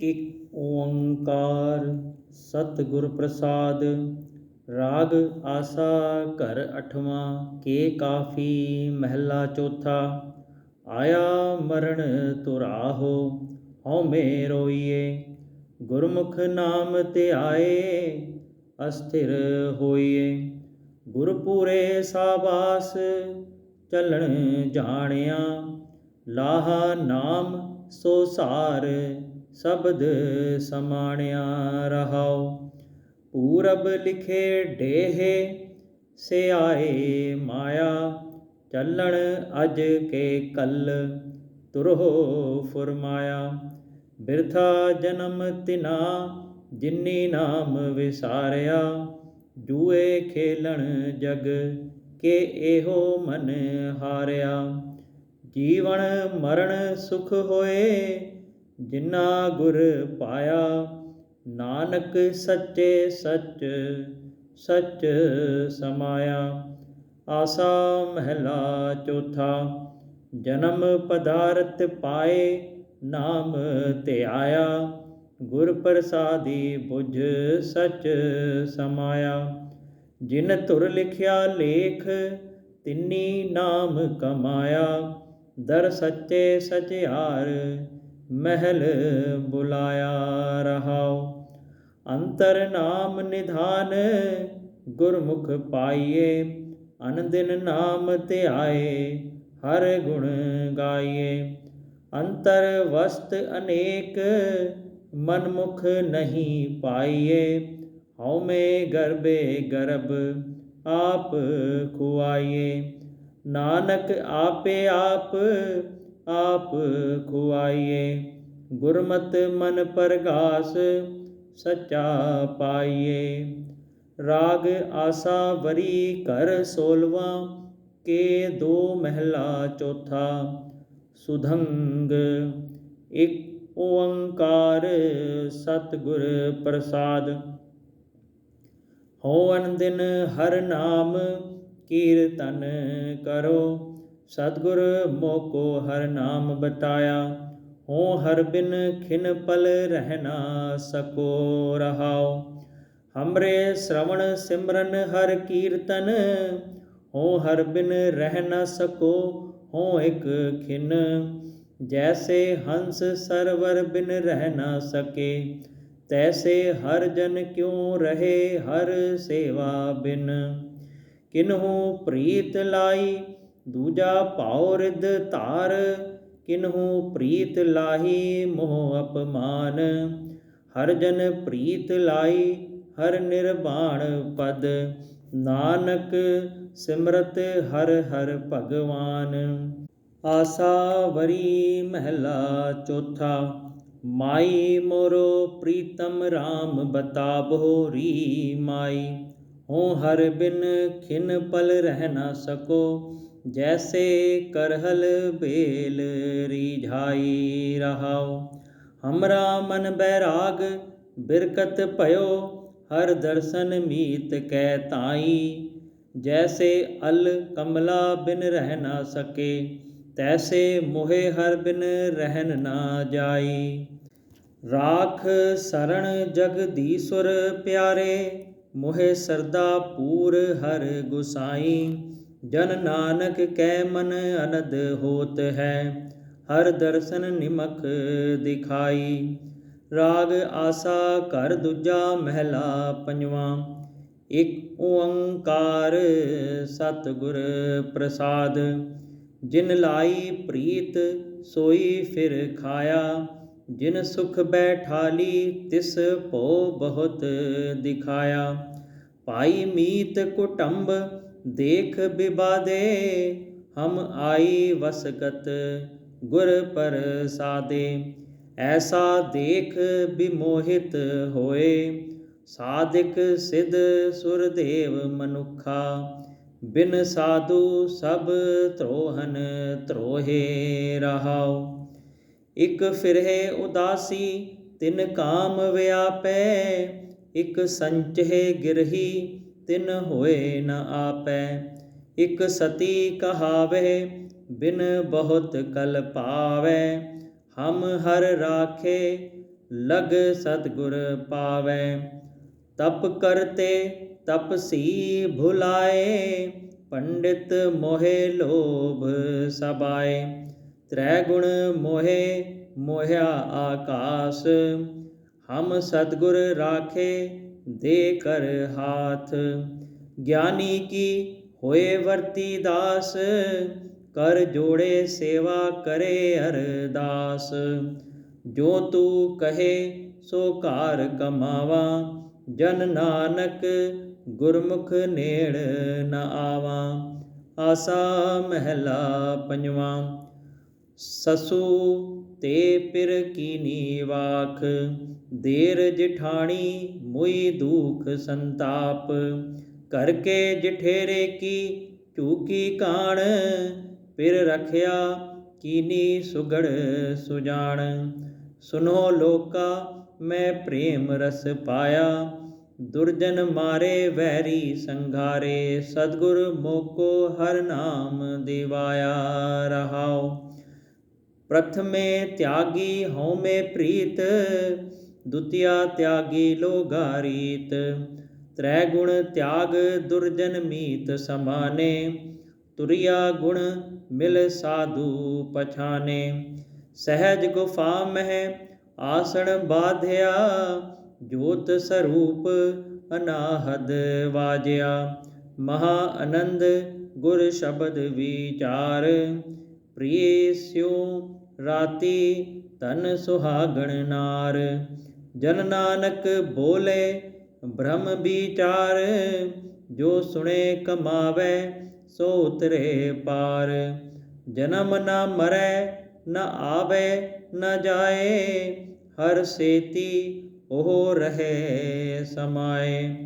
ਇਕ ਓੰਕਾਰ ਸਤਿਗੁਰ ਪ੍ਰਸਾਦ, ਰਾਗ ਆਸਾ ਘਰ ਅਠਵਾਂ, ਕੇ ਕਾਫੀ ਮਹਿਲਾ ਚੌਥਾ, ਆਇਆ ਮਰਨ ਤੁਰਾਹੋ ਹਉ ਮੇ ਰੋਈਏ, ਗੁਰਮੁਖ ਨਾਮ ਤੇ ਆਏ, ਅਸਥਿਰ ਹੋਈਏ, ਗੁਰਪੂਰੇ ਸਾਬਾਸ ਚੱਲਣ ਜਾਣਿਆ, ਲਾਹਾ ਨਾਮ ਸੋ ਸਾਰ ਸ਼ਬਦ ਸਮਾਣਿਆ ਰਹਾਉ। ਪੂਰਬ ਲਿਖੇ ਢੇਹੇ ਸੇ ਆਏ ਮਾਇਆ, ਚੱਲਣ ਅਜ ਕੇ ਕੱਲ, ਤੁਰਹੋ ਫਰਮਾਇਆ। ਬਿਰਥਾ ਜਨਮ ਤਿਨਾ, ਜਿਨੀ ਨਾਮ ਵਿਸਾਰਿਆ। ਜੂਏ ਖੇਲਣ ਜਗ, ਕੇ ਇਹੋ ਮਨ ਹਾਰਿਆ। ਜੀਵਨ ਮਰਨ ਸੁਖ ਹੋਏ ਜਿਨਾ ਗੁਰ ਪਾਇਆ, ਨਾਨਕ ਸੱਚੇ ਸੱਚ ਸੱਚ ਸਮਾਇਆ। ਆਸਾ ਮਹਿਲਾ ਚੌਥਾ, ਜਨਮ ਪਦਾਰਥ ਪਾਏ, ਨਾਮ ਧਿਆਇਆ ਗੁਰ ਪ੍ਰਸਾਦੀ ਬੁਝ ਸਚ ਸਮਾਇਆ। ਜਿਨ ਤੁਰ ਲਿਖਿਆ ਲੇਖ, ਤਿੰਨੀ ਨਾਮ ਕਮਾਇਆ। ਦਰ ਸੱਚੇ ਸਚਿਆਰ महल बुलाया रहाओ अंतर नाम निधान गुरमुख पाइये अनदिन नाम ते आए, हर गुण गाइये अंतर वस्त अनेक मनमुख नहीं पाइये हौमे गर्भे गर्भ आप खुआइए। नानक आपे आप ਆਪ ਖੁਆਈਏ। ਗੁਰਮਤ ਮਨ ਪਰਗਾਸ, ਸੱਚਾ ਪਾਈਏ। ਰਾਗ ਆਸਾ ਵਰੀ ਘਰ ਸੋਲਵਾ, ਕੇ ਦੋ ਮਹਿਲਾ ਚੌਥਾ। ਸੁਧੰਗ, ਇੱਕ ਓੰਕਾਰ ਸਤਿਗੁਰ ਪ੍ਰਸਾਦ। ਹੋਵਨ ਦਿਨ ਹਰ ਨਾਮ ਕੀਰਤਨ ਕਰੋ। सतगुर मोको हर नाम बताया, हो हर बिन खिन पल रहना सको रहाओ। हमरे श्रवण सिमरन हर कीर्तन, हो हर बिन रह न सको, हो एक खिन। जैसे हंस सरवर बिन रह न सके, तैसे हर जन क्यों रहे हर सेवा बिन। किन्हू प्रीत लाई ਦੂਜਾ ਭਾਉ ਰਿਦ ਧਾਰ, ਕਿਨਹੂ ਪ੍ਰੀਤ ਲਾਹੀ ਮੋਹ ਅਪਮਾਨ। ਹਰ ਜਨ ਪ੍ਰੀਤ ਲਾਈ ਹਰ ਨਿਰਵਾਣ ਪਦ। ਨਾਨਕ ਸਿਮਰਤ ਹਰ ਹਰ ਭਗਵਾਨ। ਆਸਾ ਵਰੀ ਮਹਿਲਾ ਚੌਥਾ, ਮਾਈ ਮੋਰੋ ਪ੍ਰੀਤਮ RAM ਬਤਾਬੋ ਰੀ ਮਾਈ। ਹੋ ਹਰ ਬਿਨ ਖਿਨ ਪਲ ਰਹਿ ਨਾ ਸਕੋ ਜੈਸੇ ਕਰਹਲ ਬੇਲ ਰੀਝਾਈ ਰਹਾਉ ਹਮਰਾ ਮਨ ਬੈਰਾਗ ਬਿਰਕਤ ਭਇਓ ਹਰ ਦਰਸ਼ਨ ਮੀਤ ਕੈ ਤਾਈ ਜੈਸੇ ਅਲ ਕਮਲਾ ਬਿਨ ਰਹਿ ਨਾ ਸਕੇ ਤੈਸੇ ਮੋਹਿ ਹਰ ਬਿਨ ਰਹਿਨ ਨਾ ਜਾਈ ਰਾਖ ਸਰਣ ਜਗਦੀਸ਼ਵਰ ਪਿਆਰੇ ਮੋਹਿ ਸਰਦਾ ਪੂਰ ਹਰ ਗੁਸਾਈ ਜਨ ਨਾਨਕ ਕੈ ਮਨ ਅਨਦ ਹੋਤ ਹੈ ਹਰ ਦਰਸ਼ਨ ਨਿਮਕ ਦਿਖਾਈ ਰਾਗ ਆਸਾ ਘਰ ਦੂਜਾ ਮਹਿਲਾ ਪੰਜਵਾਂ ਇਕ ਓੰਕਾਰ ਸਤਿਗੁਰ ਪ੍ਰਸਾਦ ਜਿਨ ਲਾਈ ਪ੍ਰੀਤ ਸੋਈ ਫਿਰ ਖਾਇਆ ਜਿਨ ਸੁਖ ਬੈਠਾਲੀ ਤਿਸ ਭੋ ਬਹੁਤ ਦਿਖਾਇਆ ਭਾਈ ਮੀਤ ਕੁਟੰਬ देख विवादे हम आई वसगत गुर पर सादे ऐसा देख विमोहित होए साधिक सिद्ध सुरदेव मनुखा बिन साधु सब त्रोहन त्रोहे रहाओ ਇਕ ਫਿਰਹਿ ਉਦਾਸੀ ਤਿਨ ਕਾਮ ਵਿਆਪੈ ਇਕ ਸੰਚਹਿ ਗਿਰਹੀ तिन होए न आपै इक सती कहावे बिन बहुत कल पावे हम हर राखे लग सतगुर पावे तप करते तपसी भुलाए पंडित मोहे लोभ सबाए त्रैगुण मोहे मोहया आकाश हम सतगुर राखे देकर हाथ। ज्ञानी की होए वर्ती दास, कर जोड़े सेवा करे अरदास। जो तू कहे, सो कार कमावा। जन नानक गुरमुख नेड़ न आवा। आसा महला पंजवा। ससु ਤੇ ਪਿਰ ਕੀਨੀ ਵਾਖ ਦੇਰ ਜਿਠਾਣੀ ਮੁਈ ਦੁਖ ਸੰਤਾਪ ਕਰਕੇ ਜਠੇਰੇ ਕੀ ਝੂਕੀ ਕਾਣ ਪਿਰ ਰਖਿਆ ਕੀਨੀ ਸੁਗੜ ਸੁਜਾਨ ਸੁਨੋ ਲੋਕਾ ਮੈਂ ਪ੍ਰੇਮ ਰਸ ਪਾਇਆ ਦੁਰਜਨ ਮਾਰੇ ਵੈਰੀ ਸੰਘਾਰੇ ਸਤਗੁਰ ਮੋਕੋ ਹਰ ਨਾਮ ਦਿਵਾਇਆ ਰਹਾਉ प्रथमे त्यागी हों में प्रीत, द्वितीय त्यागी लोगारीत। त्रैगुण त्याग दुर्जन मीत समाने, तुरिया गुण मिल साधु पछाने। सहज गुफा मह आसन बाध्या, ज्योत स्वरूप अनाहद वाजया। महा आनंद गुर शब्द विचार प्रिय स्यों ਰਾਤੀ ਧਨ ਸੁਹਾਗਣ ਨਾਰ, ਜਨ ਨਾਨਕ ਬੋਲੇ ਬ੍ਰਹਮ ਵਿਚਾਰ, ਜੋ ਸੁਣੇ ਕਮਾਵੇ ਸੋ ਉਤਰੇ ਪਾਰ, ਜਨਮ ਨਾ ਮਰੈ, ਨਾ ਆਵੇ, ਨਾ ਜਾਏ, ਹਰ ਸੇਤੀ ਉਹ ਰਹੇ ਸਮਾਏ।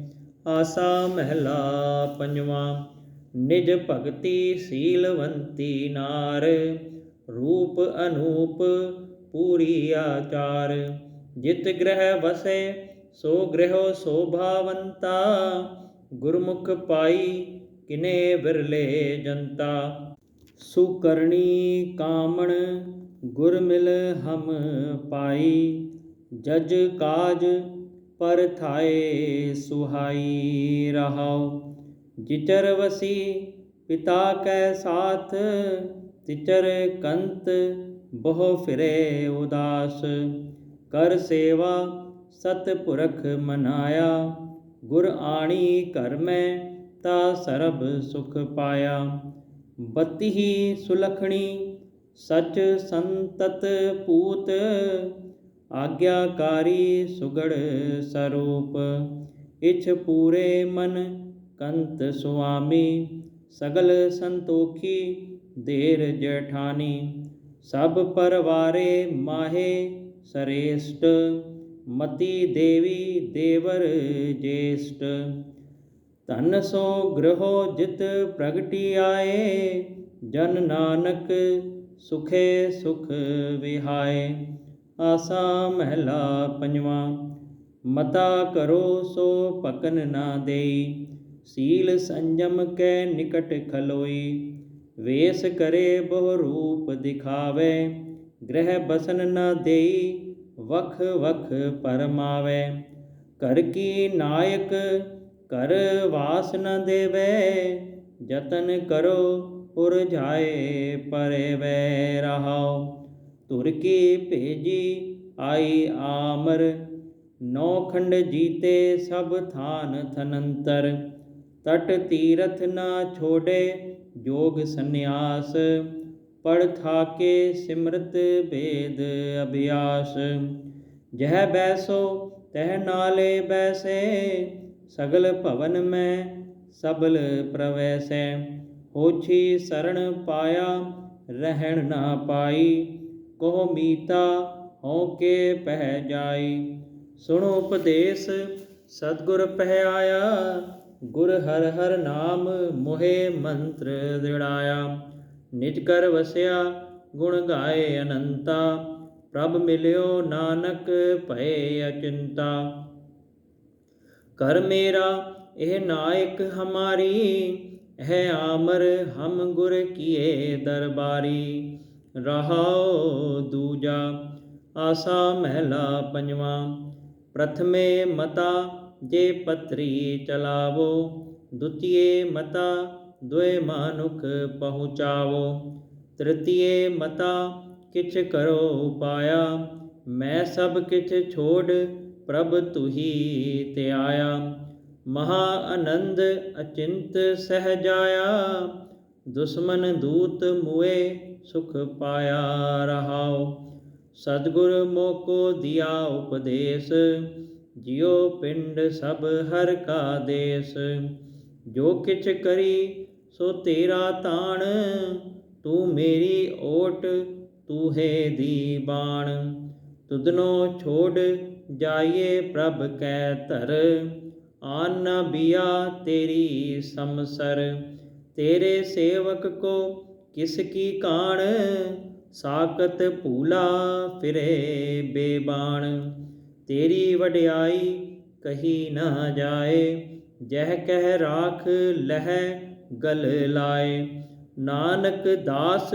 ਆਸਾ ਮਹਿਲਾ ਪੰਜਵਾ, ਨਿਜ ਭਗਤੀ ਸੀਲਵੰਤੀ ਨਾਰ रूप अनूप पूरी आचार। जित ग्रह वसे, सो ग्रह शोभावंता गुरुमुख पाई, किने बिरले जनता। सुकर्णी कामण गुर मिल हम पाई। जज काज, पर थाए सुहाई रहाओ। जिचरवसी पिता के साथ। तिचर कंत बहु फिरे उदास। कर सेवा सतपुरख मनाया। गुर आणी कर में ता सरब सुख पाया। बत्ती सुलखणी सच संतत पूत। आज्ञाकारी सुगढ़ स्वरूप इछ पूरे मन कंत स्वामी सगल संतोखी देर जेठानी, सब परवारे माहे श्रेष्ठ मति देवी देवर ज्येष्ठ। धन सो ग्रहो जित प्रगटि आए, जन नानक सुखे सुख विहाय आसा महला पंजवा, मता करो सो पकन ना देई। सील संयम के निकट खलोई वेश करे बहु रूप दिखावे ग्रह बसन न दे वख वख परमावे। कर की नायक, कर वास न देवे, जतन करो उर्जाए परे वे रहाओ। तुर्की भेजी आई आमर, नौ खंड जीते सब थान थनंतर। तट तीरथ न छोड़े योग संन्यास पढ़ थाके सिमृत वेद अभ्यास जह बैसो तह नाले बैसे सगल भवन में सबल प्रवैसे होछी शरण पाया रहन ना पाई को मीता हो के पह जाई सुनो उपदेश सदगुर पह आया ਸਤਗੁਰ ਪਹਿ ਆਇਆ ਗੁਰ ਹਰ ਹਰ ਨਾਮ ਮੋਹਿ ਮੰਤਰ ਦਿੜਾਇਆ ਨਿਜ ਕਰ ਵਸਿਆ ਗੁਣ ਗਾਏ ਅਨੰਤਾ ਪ੍ਰਭ ਮਿਲਿਓ ਨਾਨਕ ਭਏ ਅਚਿੰਤਾ ਕਰ ਮੇਰਾ ਇਹ ਨਾਇਕ ਹਮਾਰੀ ਹੈ ਆਮਰ ਹਮ ਗੁਰ ਕੀਏ ਦਰਬਾਰੀ ਰਹਾਉ ਦੂਜਾ ਆਸਾ ਮਹਿਲਾ ਪੰਜਵਾ ਪ੍ਰਥਮੇ ਮਤਾ जे पत्री चलावो, द्वितीय मता द्वे मानुक पहुँचावो। तृतीय मता किछ करो उपाया, मैं सब किछ छोड़ प्रभ तु ही ते आया। महाअनंद अचिंत सह जाया, दुश्मन दूत मुए सुख पाया रहाओ। सदगुरु मोको दिया उपदेश ਜਿਉ ਪਿੰਡ ਸਭ ਹਰ ਕਾ ਦੇਸ, ਜੋ ਕਿਛ ਕਰੀ ਸੋ ਤੇਰਾ ਤਾਣ, ਤੂੰ ਮੇਰੀ ਓਟ, ਤੂੰ ਹੈ ਦੀ ਬਾਣ ਤੁਧਨੋ ਛੋੜ ਜਾਈਏ ਪ੍ਰਭ ਕੈ ਧਰ, ਆਨ ਨ ਬਿਆ ਤੇਰੀ ਸਮਸਰ ਤੇਰੇ ਸੇਵਕ ਕੋ ਕਿਸ ਕੀ ਕਾਣ ਸਾਕਤ ਭੂਲਾ ਫਿਰੇ ਬੇਬਾਣ ਤੇਰੀ ਵਡਿਆਈ ਕਹੀ ਨਾ ਜਾਏ, ਜਹ ਕਹਿ ਰਾਖ ਲਹਿ ਗਲ ਲਾਏ। ਨਾਨਕ ਦਾਸ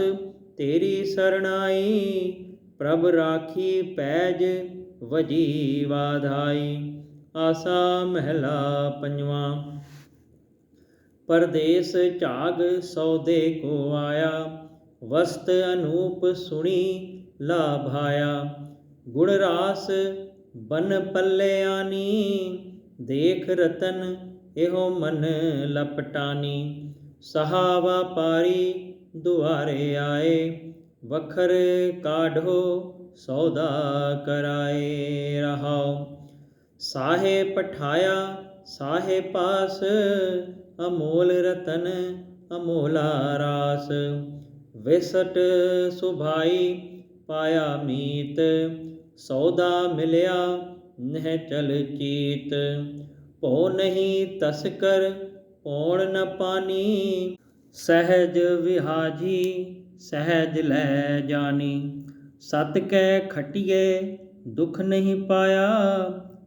ਤੇਰੀ ਸਰਣਾਈ, ਪ੍ਰਭ ਰਾਖੀ ਪੈਜ ਵਜੀ ਵਾਧਾਈ। ਆਸਾ ਮਹਿਲਾ ਪੰਜਵਾ, ਪਰਦੇਸ ਝਾਗ ਸੌਦੇ ਕੋ ਆਇਆ, ਵਸਤ ਅਨੂਪ ਸੁਣੀ ਲਾਭਾਇਆ ਗੁਣ ਰਾਸ ਬਨ ਪੱਲਿਆਨੀ ਦੇਖ ਰਤਨ, ਇਹੋ ਮਨ ਲਪਟਾਨੀ। ਸਹਾ ਪਾਰੀ, ਦੁਆਰੇ ਆਏ, ਵਖਰ ਕਾਢੋ, ਸੌਦਾ ਕਰਾਏ ਰਹਾਉ ਸਾਹੇ ਪਠਾਇਆ, ਸਾਹੇ ਪਾਸ, ਅਮੋਲ ਰਤਨ, ਅਮੋਲਾ ਰਾਸ। ਵਿਸਟ ਸੁਭਾਈ, ਪਾਇਆ ਮੀਤ ਸੌਦਾ ਮਿਲਿਆ, ਨਹਿ ਚਲ ਚੀਤ। ਭੋ ਨਹੀਂ ਤਸਕਰ ਪੌਣ ਨ ਪਾਨੀ। ਸਹਿਜ ਵਿਹਾਜੀ, ਸਹਿਜ ਲੈ ਜਾਣੀ ਸਤ ਕੈ ਖਟਿਏ ਦੁਖ ਨਹੀਂ ਪਾਇਆ।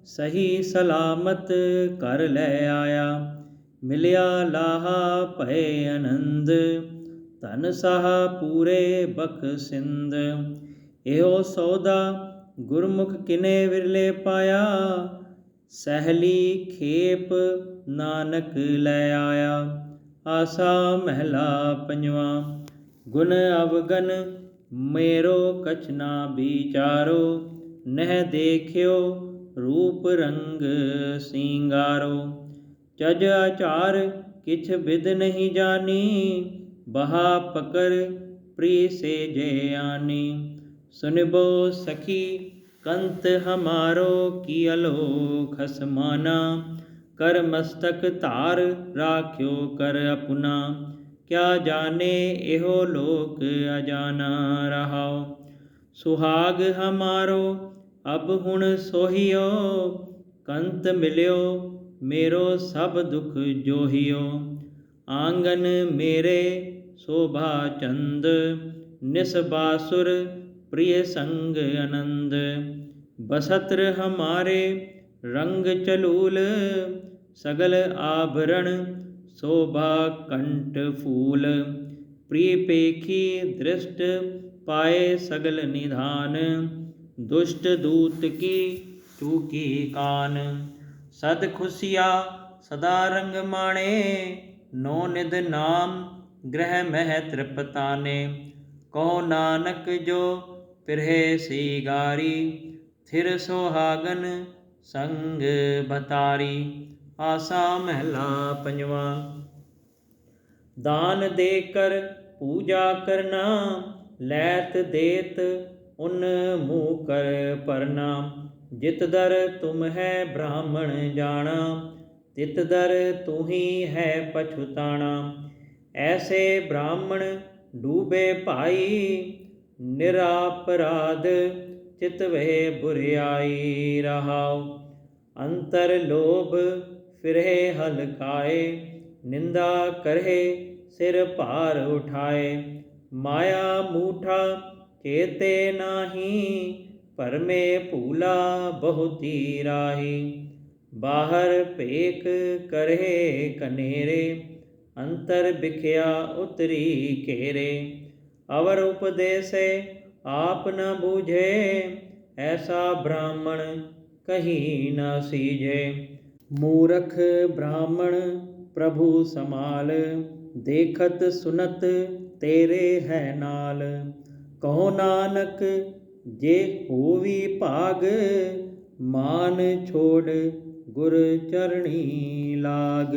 ਸਹੀ ਸਲਾਮਤ ਕਰ ਲੈ ਆਇਆ। ਮਿਲਿਆ ਲਾਹਾ ਭਏ ਆਨੰਦ। ਧਨ ਸਾਹ ਪੂਰੇ ਬਖਸਿੰਦ। ਇਹੋ ਸੌਦਾ गुरमुख किने विरले पाया, सहली खेप नानक ले आया। आसा महला पंजवा, गुण अवगन मेरो कछना बिचारो नह देख्यो रूप रंग सिंगारो। चज आचार किछ बिद नहीं जानी, बहा पकर प्री से जे आनी। सुनबो सखी, कंत हमारो कियलो खसमाना कर मस्तक तार राख्यो कर अपना। क्या जाने एहो लोक अजाना रहाओ। सुहाग हमारो, अब हुण सोहियो। कंत मिलियो, मेरो सब दुख जोहियो। आँगन मेरे, शोभा चंद, निस बासुर प्रिय संग आनंद बसत्र हमारे रंग चलूल, सगल आभरण शोभा कंठ फूल। प्रिय पेखी दृष्ट पाए सगल निधान, दुष्ट दूत की चूकी कान। सद खुशिया सदा रंग माणे, नो निध नाम ग्रह मह तृपताने कहो नानक जो ਪਿਰਹਿ ਸੀਗਾਰੀ ਥਿਰ ਸੁਹਾਗਨ ਸੰਗ ਬਤਾਰੀ, ਆਸਾ ਮਹਿਲਾ ਪੰਜਵਾ। ਦਾਨ ਦੇ ਕਰ ਪੂਜਾ ਕਰਨਾ, ਲੈਤ ਦੇਤ ਉਨ ਮੂਹ ਕਰ ਪਰਨਾ। ਜਿਤ ਦਰ ਤੁਮ ਹੈ ਬ੍ਰਾਹਮਣ ਜਾਣਾ, ਤਿਤ ਦਰ ਤੂੰ ਹੀ ਹੈ ਪਛੁਤਾਣਾ। ਐਸੇ ਬ੍ਰਾਹਮਣ ਡੂਬੇ ਭਾਈ ਨਿਰਾਪਰਾਧ ਚਿਤ ਵਹਿ ਬੁਰਿਆਈ ਰਹਾਉ। ਅੰਤਰ ਲੋਭ ਫਿਰੇ ਹਲਕਾਏ ਨਿੰਦਾ ਕਰਹਿ ਸਿਰ ਭਾਰ ਉਠਾਏ। ਮਾਇਆ ਮੂਠਾ ਚੇਤੇ ਨਾਹੀ, ਪਰਮੇ ਭੂਲਾ ਬਹੁਤੀ ਰਾਹੀ। ਬਾਹਰ ਭੇਖ ਕਰਹਿ ਕਨੇਰੇ, ਅੰਤਰ ਵਿਖਿਆ ਉਤਰੀ ਘੇਰੇ। अवर उपदेश, आप न बूझे, ऐसा ब्राह्मण कहीं न सीझे। मूरख ब्राह्मण प्रभु समाल देखत सुनत तेरे है नाल। कहो नानक, जे होवी भाग मान छोड़ गुर चरणी लाग।